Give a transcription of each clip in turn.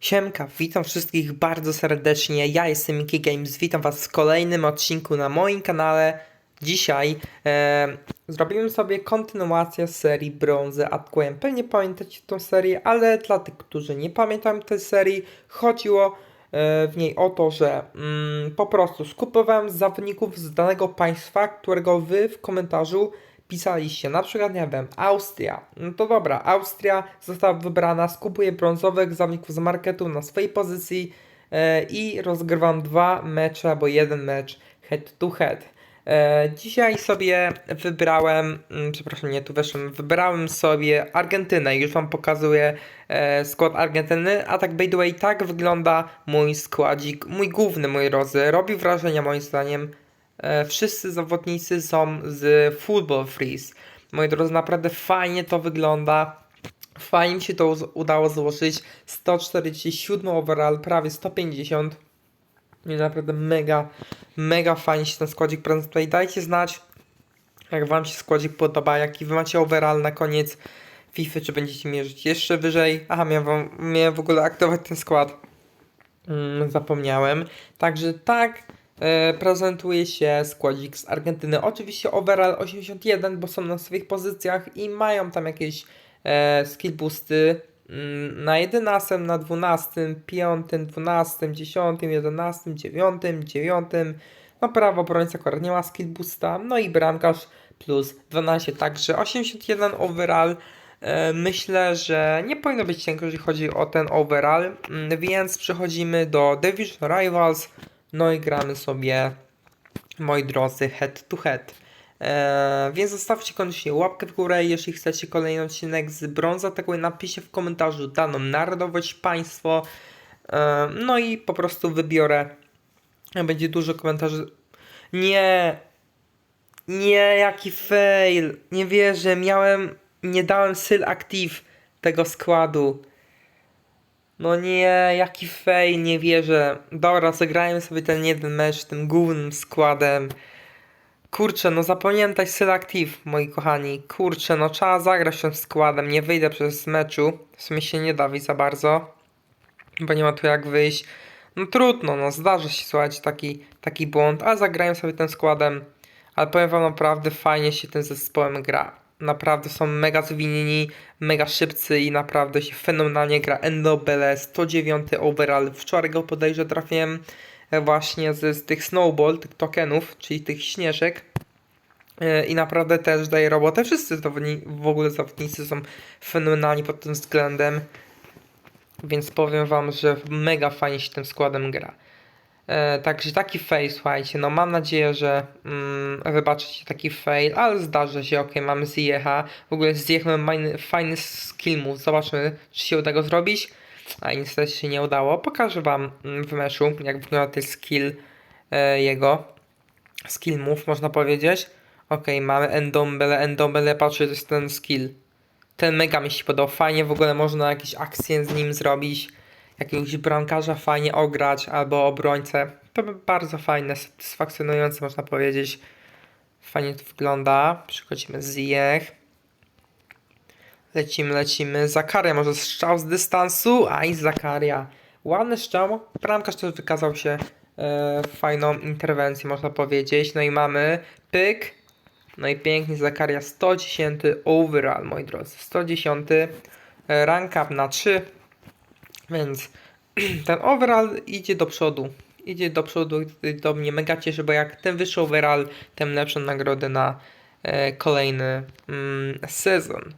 Siemka, witam wszystkich bardzo serdecznie. Ja jestem Mickey Games. Witam Was w kolejnym odcinku na moim kanale. Dzisiaj e, zrobimy sobie kontynuację serii Brązy Atquem. Pewnie pamiętacie tą serię, ale dla tych, którzy nie pamiętają tej serii, chodziło e, w niej o to, że mm, po prostu skupowałem zawodników z danego państwa, którego Wy w komentarzu pisaliście, na przykład, nie wiem, Austria. No to dobra, Austria została wybrana, skupuję brązowych zawodników z marketu na swojej pozycji e, i rozgrywam dwa mecze, albo jeden mecz head to head. E, dzisiaj sobie wybrałem, mm, przepraszam, nie tu weszłem, wybrałem sobie Argentynę. Już Wam pokazuję e, skład Argentyny. A tak by the way, tak wygląda mój składzik, mój główny, mój drodzy. Robi wrażenie moim zdaniem. E, wszyscy zawodnicy są z Football Freeze. Moi drodzy, naprawdę fajnie to wygląda. Fajnie się to udało złożyć. 147 overall, prawie 150. I naprawdę mega, mega fajnie się ten składzik prezentuje. Dajcie znać, jak Wam się składzik podoba, jaki Wy macie overall na koniec FIFA, czy będziecie mierzyć jeszcze wyżej. Aha, miałem, wam, miałem w ogóle aktywować ten skład. Mm, zapomniałem. Także tak prezentuje się składzik z Argentyny. Oczywiście overall 81, bo są na swoich pozycjach i mają tam jakieś e, skill boosty mm, na 11, na 12, 5, 12, 10, 11, 9, 9. No prawo obrońca akurat nie ma skill boosta. No i bramkarz plus 12, także 81 overall. E, Myślę, że nie powinno być cienko, jeżeli chodzi o ten overall, mm, więc przechodzimy do Division Rivals, no i gramy sobie, moi drodzy, head to head. E, więc zostawcie koniecznie łapkę w górę, jeśli chcecie kolejny odcinek z brąza, tak napiszcie w komentarzu daną narodowość, państwo, e, no i po prostu wybiorę, będzie dużo komentarzy. Nie, nie, jaki fail. Nie wierzę, miałem. Nie dałem Syl Active tego składu. No nie, jaki fail, nie wierzę. Dobra, zagrajmy sobie ten jeden mecz tym głównym składem. Kurczę, no zapomniałem dać Syl Active, moi kochani. Kurczę, no trzeba zagrać tym składem. Nie wyjdę przez meczu. W sumie się nie da wyjść za bardzo. Bo nie ma tu jak wyjść. No trudno, no zdarza się słuchać taki, taki błąd, ale zagrałem sobie tym składem. Ale powiem wam naprawdę fajnie się tym zespołem gra. Naprawdę są mega zwinni, mega szybcy i naprawdę się fenomenalnie gra. Endobele 109 overall. Wczoraj go podejrzę trafiłem właśnie z, z tych snowball, tych tokenów, czyli tych śnieżek. E, I naprawdę też daje robotę. Wszyscy w ogóle zawodnicy są fenomenalni pod tym względem. Więc powiem wam, że mega fajnie się tym składem gra. E, także taki fail, słuchajcie, no mam nadzieję, że mm, wybaczycie taki fail, ale zdarza się, ok, mamy Ziecha, w ogóle z Ziechem fajny, fajny skill move, zobaczmy, czy się uda go zrobić, a niestety się nie udało, pokażę wam mm, w meszu, jak wygląda ten skill e, jego, skill move, można powiedzieć, ok, mamy Endombele, Endombele, patrzcie, to jest ten skill, ten mega mi się podobał, fajnie w ogóle można jakieś akcje z nim zrobić, jakiegoś bramkarza fajnie ograć albo obrońcę. To bardzo fajne, satysfakcjonujące można powiedzieć. Fajnie to wygląda. Przechodzimy z Ziyech. Lecimy, lecimy. Zakaria może strzał z dystansu. Aj, Zakaria. Ładny strzał. Bramkarz też wykazał się e, fajną interwencją, można powiedzieć. No i mamy pyk. No i pięknie Zakaria 110 overall, moi drodzy. 110 e, rank up na 3. Więc ten overall idzie do przodu. Idzie do przodu, to mnie mega cieszy, bo jak ten wyższy overall, tym lepszą nagrodę na e, kolejny mm, sezon.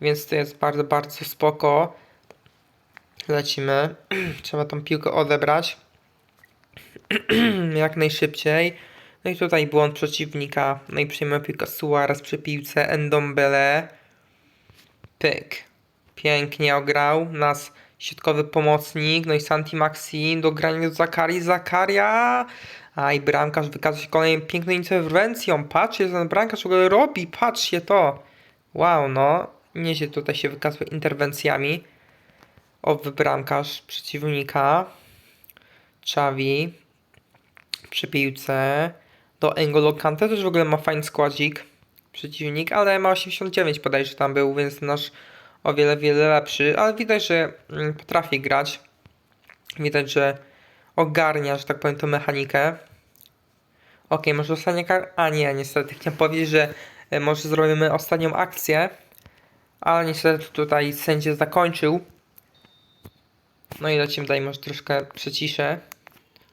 Więc to jest bardzo, bardzo spoko. Lecimy. Trzeba tą piłkę odebrać. jak najszybciej. No i tutaj błąd przeciwnika. No i przyjmę piłkę Suarez przy piłce Endombele. Pyk. Pięknie ograł nas środkowy pomocnik, no i Santi Maxim do grania do Zakarii, Zakaria, a i bramkarz wykazał się kolejną piękną interwencją, patrzcie ten bramkarz w ogóle robi, patrzcie to, wow no, nieźle tutaj się wykazuje interwencjami, owy bramkarz przeciwnika, Xavi, przy piłce, do N'Golo Kante też w ogóle ma fajny składzik, przeciwnik, ale ma 89 podejrzewam tam był, więc nasz o wiele, wiele lepszy, ale widać, że mm, potrafi grać. Widać, że ogarnia, że tak powiem, tą mechanikę. Okej, może ostatnia kar... A nie, niestety chciałem powiedzieć, że e, może zrobimy ostatnią akcję. Ale niestety tutaj sędzia zakończył. No i lecimy dalej, może troszkę przyciszę.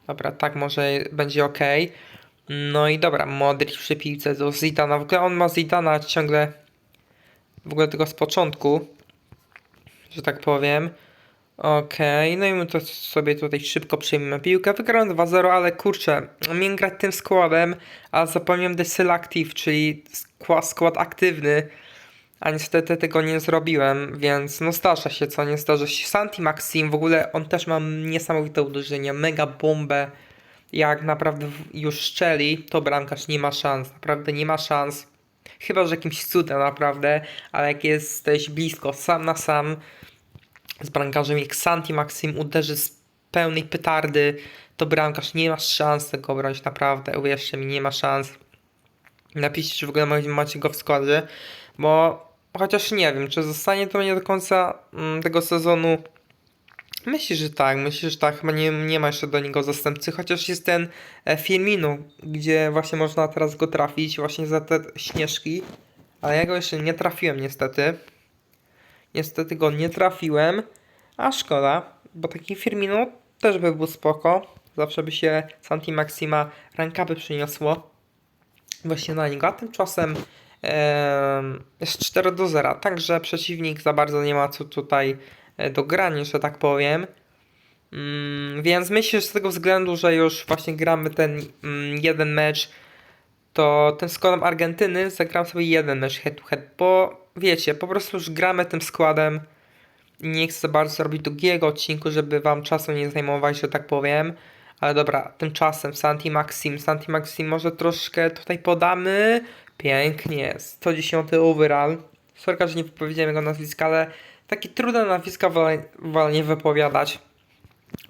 Dobra, tak może będzie ok. No i dobra, Modric przy piłce do Zidana. W ogóle on ma Zidana ciągle w ogóle tego z początku, że tak powiem. Okej, no i my to sobie tutaj szybko przyjmiemy piłkę. Wygrałem 2-0, ale kurczę, miałem grać tym składem, a zapomniałem The Selective, czyli skład, skład aktywny. A niestety tego nie zrobiłem, więc no zdarza się co, nie zdarza się. Santi Maxim w ogóle, on też ma niesamowite uderzenie, mega bombę. Jak naprawdę już szczeli, to bramkarz nie ma szans, naprawdę nie ma szans. Chyba, że jakimś cudem naprawdę, ale jak jesteś blisko, sam na sam z bramkarzem jak Santi Maxim uderzy z pełnej petardy, to bramkarz nie ma szans tego obronić, naprawdę, uwierzcie mi, nie ma szans. Napiszcie, czy w ogóle macie- go w składzie, bo chociaż nie wiem, czy zostanie to nie do końca mm, tego sezonu. Myślę, że tak, myślę, że tak, chyba nie, nie ma jeszcze do niego zastępcy, chociaż jest ten e, Firmino, gdzie właśnie można teraz go trafić, właśnie za te śnieżki, ale ja go jeszcze nie trafiłem niestety. Niestety go nie trafiłem, a szkoda, bo taki Firmino też by był spoko, zawsze by się Santi Maxima rękawy przyniosło właśnie na niego, a tymczasem em, jest 4 do 0, także przeciwnik za bardzo nie ma co tutaj e, do grania, że tak powiem. Mm, więc myślę, że z tego względu, że już właśnie gramy ten mm, jeden mecz, to tym składem Argentyny zagram sobie jeden mecz head to head, bo wiecie, po prostu już gramy tym składem nie chcę bardzo robić długiego odcinku, żeby wam czasu nie zajmować, że tak powiem. Ale dobra, tymczasem Santi Maxim, Santi Maxim może troszkę tutaj podamy. Pięknie, 110 overall. Sorka, że nie wypowiedziałem jego nazwiska, ale takie trudne nazwiska wolę, nie wypowiadać,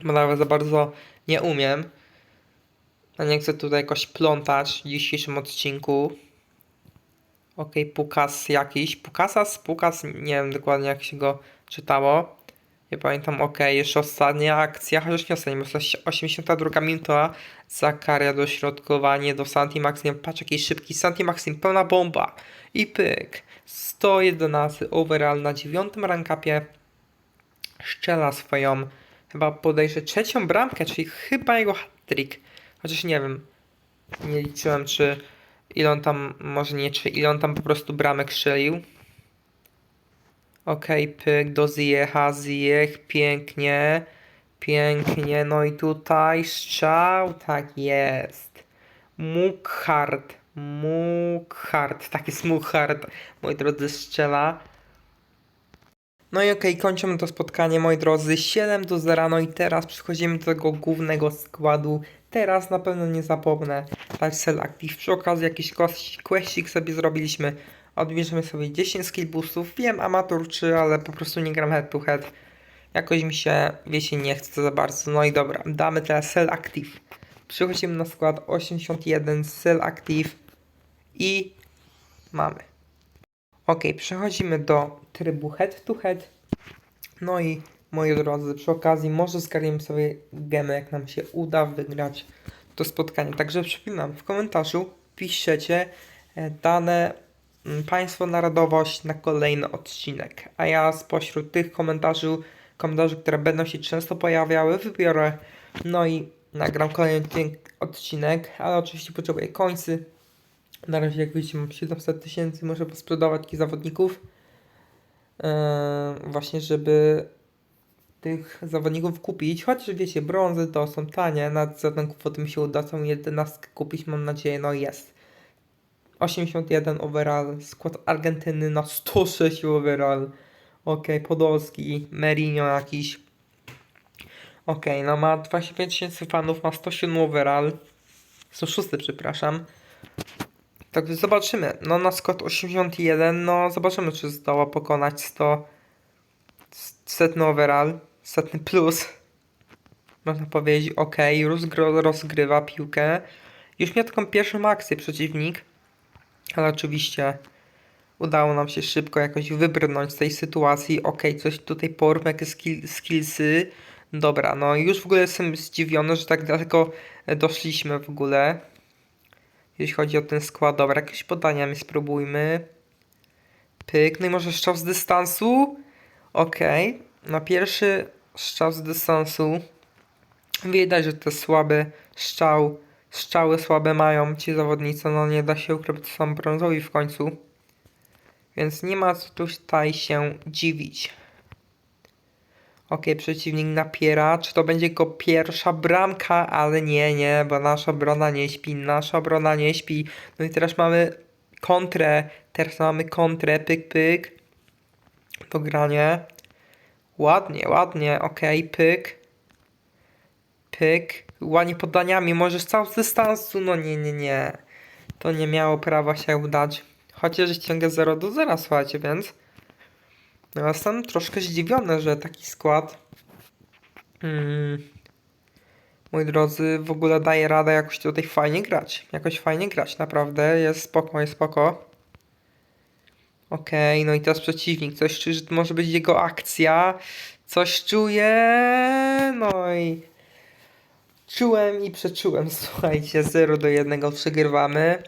bo nawet za bardzo nie umiem. A nie chcę tutaj jakoś plątać w dzisiejszym odcinku. Okej, Pukas jakiś. Pukasas, Pukas, nie wiem dokładnie jak się go czytało. Nie pamiętam, okej, jeszcze ostatnia akcja, chociaż nie ostatnia, bo to jest 82 minuta. Zakaria dośrodkowanie do Santi Maxim. Patrz jaki szybki Santi Maxim, pełna bomba. I pyk. 111 overall na dziewiątym rankapie. Szczela swoją, chyba podejrzę trzecią bramkę, czyli chyba jego hat-trick. Chociaż nie wiem, nie liczyłem czy ile on tam, może nie czy ile on tam po prostu bramek strzelił. Okej, pyk do Ziecha, Ziech, pięknie, pięknie, no i tutaj strzał, tak jest. Mukhard, Mukhard, tak jest Mukhard, moi drodzy, strzela. No i okej, kończymy to spotkanie, moi drodzy, 7 do 0, no i teraz przechodzimy do tego głównego składu. Teraz na pewno nie zapomnę dać selektyw. Przy okazji jakiś questik sobie zrobiliśmy. Odbierzemy sobie 10 skill boostów. Wiem, amator czy, ale po prostu nie gram head to head. Jakoś mi się, wiecie, nie chce za bardzo. No i dobra, damy teraz Cell Active. Przechodzimy na skład 81 Cell Active i mamy. Ok, przechodzimy do trybu head to head. No i moi drodzy, przy okazji może zgarniemy sobie gemę, jak nam się uda wygrać to spotkanie. Także przypominam, w komentarzu piszecie e, dane mm, państwo, narodowość na kolejny odcinek. A ja spośród tych komentarzy, komentarzy, które będą się często pojawiały, wybiorę no i nagram kolejny odcinek- odcinek, ale oczywiście potrzebuję końcy. Na razie, jak widzicie, mam 700 tysięcy, muszę posprzedawać takich zawodników. Eee, właśnie, żeby tych zawodników kupić, chociaż wiecie, brązy to są tanie, nawet za tę kwotę się uda tą 11 kupić, mam nadzieję, no jest. 81 overall, skład Argentyny na 106 overall. Ok, Podolski, Merinho jakiś. Ok, no ma 25 tysięcy fanów, ma 107 overall. 106, przepraszam. Także zobaczymy. No na skład 81, no zobaczymy, czy zdoła pokonać 100 setny overall, setny plus. Można powiedzieć, ok, rozgro, rozgrywa piłkę. Już miał taką pierwszą akcję przeciwnik, ale oczywiście udało nam się szybko jakoś wybrnąć z tej sytuacji. Ok, coś tutaj porównamy jakieś skill, skillsy. Dobra, no już w ogóle jestem zdziwiony, że tak daleko doszliśmy w ogóle. Jeśli chodzi o ten skład. Dobra, jakieś podania mi spróbujmy. Pyk, no i może strzał z dystansu? Okej, no pierwszy strzał z dystansu. Widać, że te słabe strzał, strzały słabe mają ci zawodnicy, no nie da się ukryć, są brązowi w końcu. Więc nie ma co tutaj się dziwić. Okej, przeciwnik napiera. Czy to będzie jego pierwsza bramka? Ale nie, nie, bo nasza obrona nie śpi. Nasza obrona nie śpi. No i teraz mamy kontrę. Teraz mamy kontrę. Pyk, pyk. To granie. Ładnie, ładnie. Okej, pyk. Pyk. Ładnie podaniami. Możesz cały z dystansu. No nie, nie, nie. To nie miało prawa się udać. Chociaż ciągle 0 do 0, słuchajcie, więc. No, jestem troszkę zdziwiony, że taki skład. Mm, moi drodzy, w ogóle daje radę jakoś tutaj fajnie grać. Jakoś fajnie grać, naprawdę. Jest spoko, jest spoko. Okej, no i teraz przeciwnik. Coś czuje, że to może być jego akcja. Coś czuje. No i. Czułem i przeczułem, słuchajcie, 0 do 1 przegrywamy.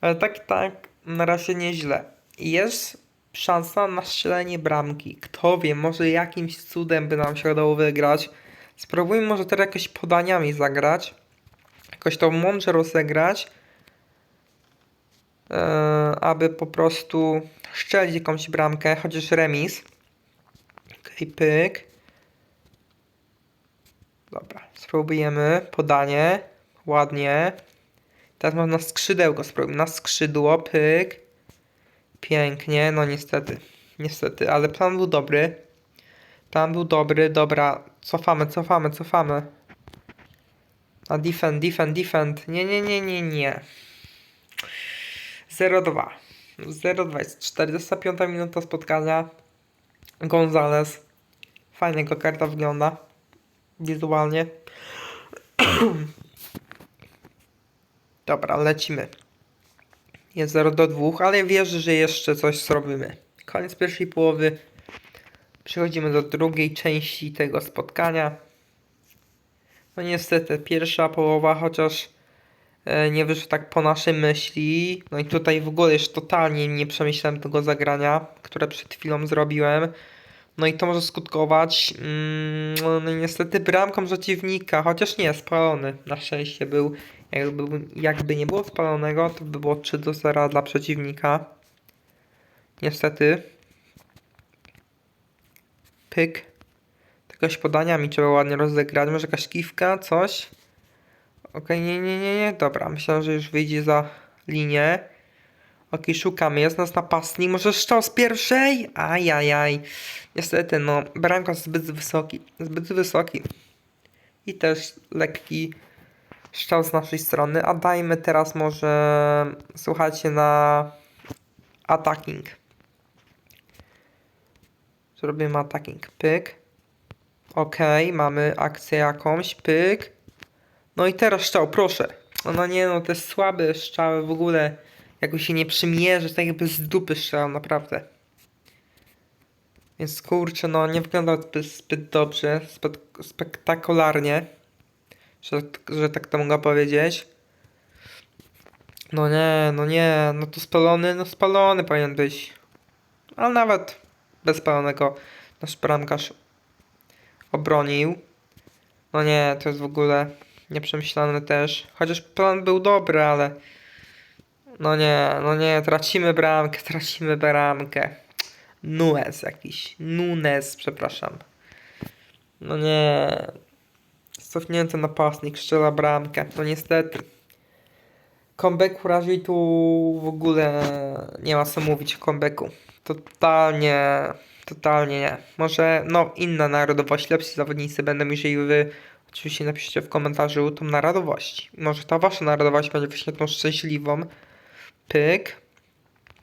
Ale tak, tak, na razie nieźle. Jest szansa na strzelenie bramki. Kto wie, może jakimś cudem by nam się udało wygrać. Spróbujmy może teraz jakoś podaniami zagrać. Jakoś to mądrze rozegrać. Eee, aby po prostu szczelić jakąś bramkę, chociaż remis. Okej, pyk. Dobra, spróbujemy. Podanie. Ładnie. Teraz można skrzydełko spróbujmy. Na skrzydło, pyk. Pięknie, no niestety. Niestety, ale plan był dobry. Plan był dobry, dobra. Cofamy, cofamy, cofamy. A defend, defend, defend. Nie, nie, nie, nie, nie. 0-2. 0-2 jest 45 minuta spotkania. Gonzales. Fajnie jego karta wygląda. Wizualnie. Dobra, lecimy. Jest 0 do 2, ale wierzę, że jeszcze coś zrobimy. Koniec pierwszej połowy. Przechodzimy do drugiej części tego spotkania. No niestety, pierwsza połowa, chociaż e, nie wyszło tak po naszej myśli. No i tutaj w ogóle już totalnie nie przemyślałem tego zagrania, które przed chwilą zrobiłem. No i to może skutkować mm, no niestety bramką przeciwnika, chociaż nie, spalony. Na szczęście był. Jakby, jakby nie było spalonego, to by było 3 do 0 dla przeciwnika. Niestety. Pyk. Jakoś podaniami trzeba ładnie rozegrać. Może jakaś kiwka, coś. Okej, nie, nie, nie, nie. Dobra, myślałem, że już wyjdzie za linię. Okej, szukamy. Jest nas napastnik. Może strzał z pierwszej? Ajajaj. Niestety, no, bramka zbyt wysoki. Zbyt wysoki. I też lekki strzał z naszej strony. A dajmy teraz może, słuchajcie, na attacking. Zrobimy attacking. Pyk. Okej, mamy akcję jakąś. Pyk. No i teraz strzał, proszę. No nie, no te słabe strzały w ogóle jakoś się nie przymierzy, tak jakby z dupy strzał, naprawdę. Więc kurczę, no nie wygląda zbyt, zbyt dobrze, zbyt spektakularnie, że, że tak to mogę powiedzieć. No nie, no nie, no to spalony, no spalony powinien być. Ale nawet bez spalonego nasz bramkarz obronił. No nie, to jest w ogóle nieprzemyślane też. Chociaż plan był dobry, ale... No nie, no nie, tracimy bramkę, tracimy bramkę. Nunes jakiś. Nunes, przepraszam. No nie. Cofnięty napastnik strzela bramkę. No niestety. Comeback raczej tu w ogóle nie ma co mówić o comebacku. Totalnie, totalnie nie. Może no inna narodowość, lepsi zawodnicy będą, jeżeli wy oczywiście napiszcie w komentarzu tą narodowość. Może ta wasza narodowość będzie właśnie tą szczęśliwą. Pyk.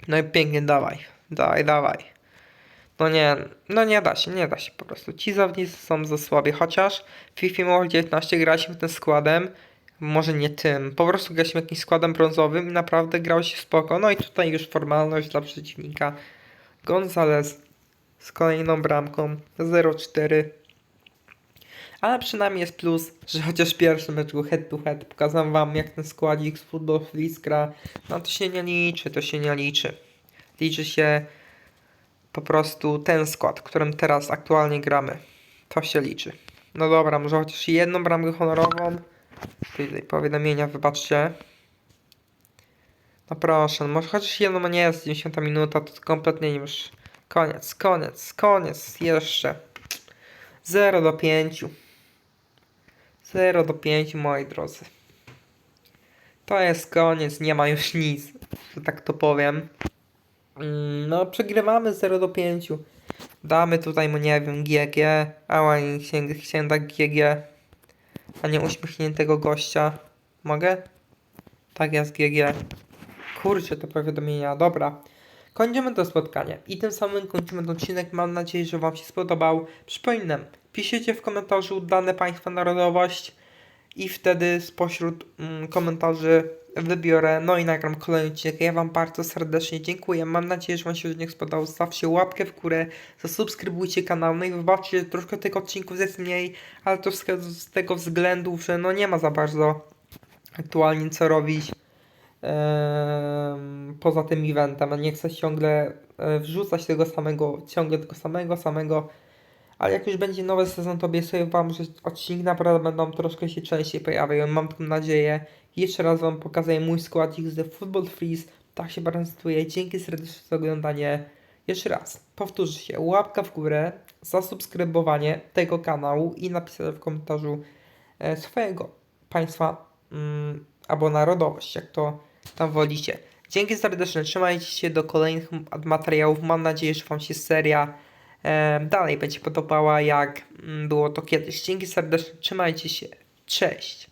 No i pięknie, dawaj. Dawaj, dawaj. No nie, no nie da się, nie da się po prostu. Ci zawodnicy są za słabi, chociaż w FIFA Mobile 19 graliśmy tym składem, może nie tym, po prostu graliśmy jakimś składem brązowym i naprawdę grało się spoko. No i tutaj już formalność dla przeciwnika. Gonzales z kolejną bramką 0-4. Ale przynajmniej jest plus, że chociaż pierwszy mecz był head to head. Pokazałem wam jak ten składzik z Football gra. No to się nie liczy, to się nie liczy. Liczy się po prostu ten skład, którym teraz aktualnie gramy. To się liczy. No dobra, może chociaż jedną bramkę honorową. Tutaj powiadomienia, wybaczcie. No proszę, no może chociaż jedną, nie jest 90 minuta, to kompletnie już koniec, koniec, koniec, jeszcze. 0 do 5. 0 do 5, moi drodzy. To jest koniec, nie ma już nic, że tak to powiem. Mm, No, przegrywamy 0 do 5. Damy tutaj mu, nie wiem, GG. Ała, chciałem dać GG. A nie uśmiechniętego gościa. Mogę? Tak jest GG. Kurczę, te powiadomienia. Dobra. Kończymy to spotkanie. I tym samym kończymy ten odcinek. Mam nadzieję, że Wam się spodobał. Przypominam, piszcie w komentarzu dane Państwa narodowość i wtedy spośród mm, komentarzy wybiorę, no i nagram kolejny odcinek. Ja Wam bardzo serdecznie dziękuję. Mam nadzieję, że Wam się odcinek spodobał. Zostawcie łapkę w górę, zasubskrybujcie kanał. No i wybaczcie, że troszkę tych odcinków jest mniej, ale to z, tego względu, że no nie ma za bardzo aktualnie co robić poza tym eventem. Nie chcę ciągle e, wrzucać tego samego, ciągle tego samego, samego. Ale jak już będzie nowy sezon, to obiecuję Wam, że odcinki naprawdę będą troszkę się częściej pojawiają. Mam taką nadzieję. Jeszcze raz Wam pokazuję mój składzik z The Football Freeze. Tak się prezentuje. Dzięki serdecznie za oglądanie. Jeszcze raz, powtórzę się, łapka w górę, zasubskrybowanie tego kanału i napisanie w komentarzu e, swojego państwa mm, albo narodowość, jak to tam wolicie. Dzięki serdecznie, trzymajcie się do kolejnych materiałów. Mam nadzieję, że Wam się seria e, dalej będzie podobała, jak mm, było to kiedyś. Dzięki serdecznie, trzymajcie się. Cześć.